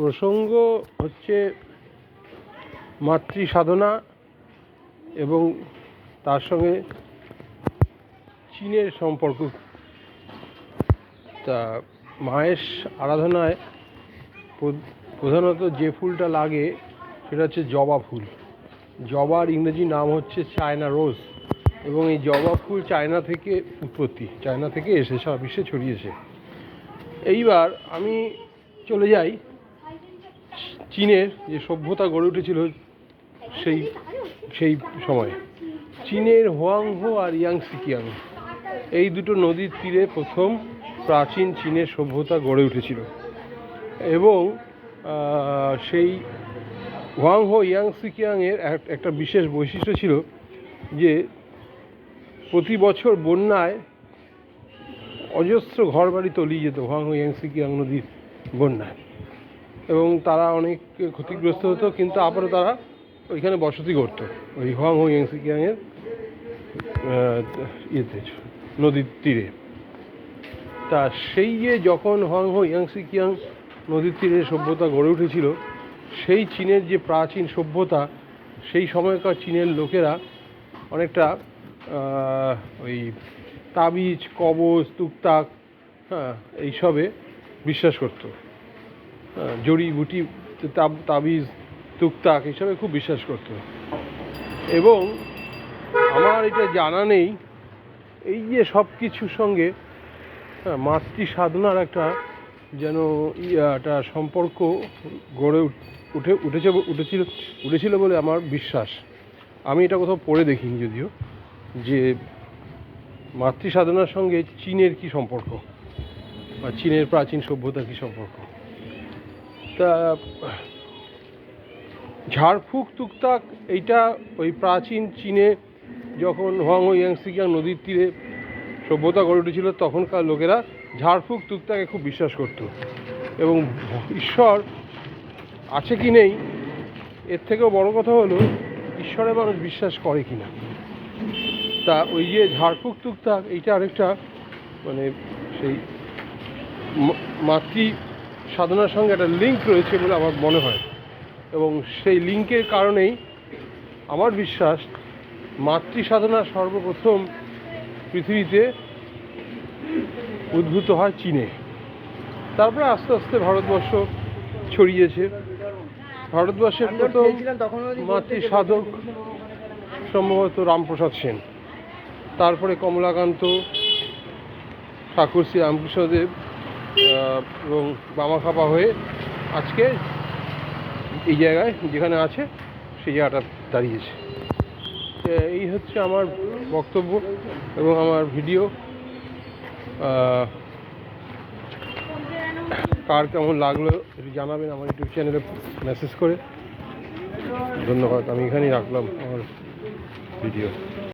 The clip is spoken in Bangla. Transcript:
প্রসঙ্গ হচ্ছে মাতৃ সাধনা এবং তার সঙ্গে চীনের সম্পর্ক। তা মায়ের আরাধনায় প্র- প্রধানত যে ফুলটা লাগে সেটা হচ্ছে জবা ফুল। জবার ইংরেজি নাম হচ্ছে চায়না রোজ এবং এই জবা ফুল চায়না থেকে উৎপত্তি, চায়না থেকে এসে সারা বিশ্বে ছড়িয়েছে। এইবার আমি চলে যাই চীনের যে সভ্যতা গড়ে উঠেছিল সেই সেই সময়। চীনের হোয়াংহো আর ইয়াংসিকিয়াং, এই দুটো নদীর তীরে প্রথম প্রাচীন চীনের সভ্যতা গড়ে উঠেছিল। এবং সেই হোয়াংহো ইয়াংসিকিয়াংয়ের এক- একটা বিশেষ বৈশিষ্ট্য ছিল যে প্রতি বছর বন্যায় অজস্র ঘরবাড়ি তলিয়ে যেত হোয়াংহো ইয়াংসিকিয়াং নদীর বন্যায়। এবং তারা অনেক ক্ষতিগ্রস্ত হতো কিন্তু আবারও তারা ওইখানে বসতি করতো ওই হোয়াংহো ইয়াংসিকিয়াংয়ের আহ, ইয়েতে নদীর তীরে। তা সেই যে যখন হোয়াংহো ইয়াংসিকিয়াং নদীর তীরে সভ্যতা গড়ে উঠেছিল সেই চীনের যে প্রাচীন সভ্যতা সেই সময়কার চীনের লোকেরা অনেকটা ওই তাবিজ কবজ তুকতাক হ্যাঁ এইসবে বিশ্বাস করতো। জড়িবুটি তাব- তাবিজ, তুকতাক এইসবে খুব বিশ্বাস করতো এবং আমার এটা জানা নেই, এই যে সব কিছুর সঙ্গে মাতৃ সাধনার একটা যেন একটা সম্পর্ক গড়ে উঠ- উঠে, উঠেছে উঠেছিল উঠেছিল বলে আমার বিশ্বাস। আমি এটা কোথাও পড়ে দেখিনি যদিও, যে মাতৃ সাধনার সঙ্গে চীনের কি সম্পর্ক, বা চীনের প্রাচীন সভ্যতার কি সম্পর্ক। তা, ঝাড়ফুঁক তুকতাক এইটা ওই প্রাচীন চীনে যখন হোয়াংহো ইয়াংসিকিয়াং নদীর তীরে সভ্যতা গড়ে উঠেছিল, তখনকার লোকেরা ঝাড়ফুঁক তুকতাকে খুব বিশ্বাস করত। এবং ঈশ্বর আছে কি নেই, এর থেকেও বড় কথা হলো, ঈশ্বরে মানুষ বিশ্বাস করে কি না। তা ওই যে ঝাড়ফুঁক তুকতাক এইটা আরেকটা মানে সেই মাতৃ সাধনার সঙ্গে একটা লিঙ্ক রয়েছে বলে আমার মনে হয়। এবং সেই লিঙ্কের কারণেই আমার বিশ্বাস মাতৃ সাধনা সর্বপ্রথম পৃথিবীতে উদ্ভূত হয় চীনে। তারপরে আস্তে আস্তে ভারতবর্ষ ছড়িয়েছে। ভারতবর্ষের প্রথম মাতৃ সাধক সম্ভবত রামপ্রসাদ সেন। তারপরে কমলাকান্ত ঠাকুর শ্রী রামকৃষ্ণদেব এবং বামাখাপা হয়ে আজকে এই জায়গায় যেখানে আছে, সেই জায়গাটা দাঁড়িয়েছে। এই হচ্ছে আমার বক্তব্য এবং আমার ভিডিও। কার কেমন লাগল একটু জানাবেন আমার ইউটিউব চ্যানেলে মেসেজ করে। ধন্যবাদ, আমি এখানেই রাখলাম আমার ভিডিও।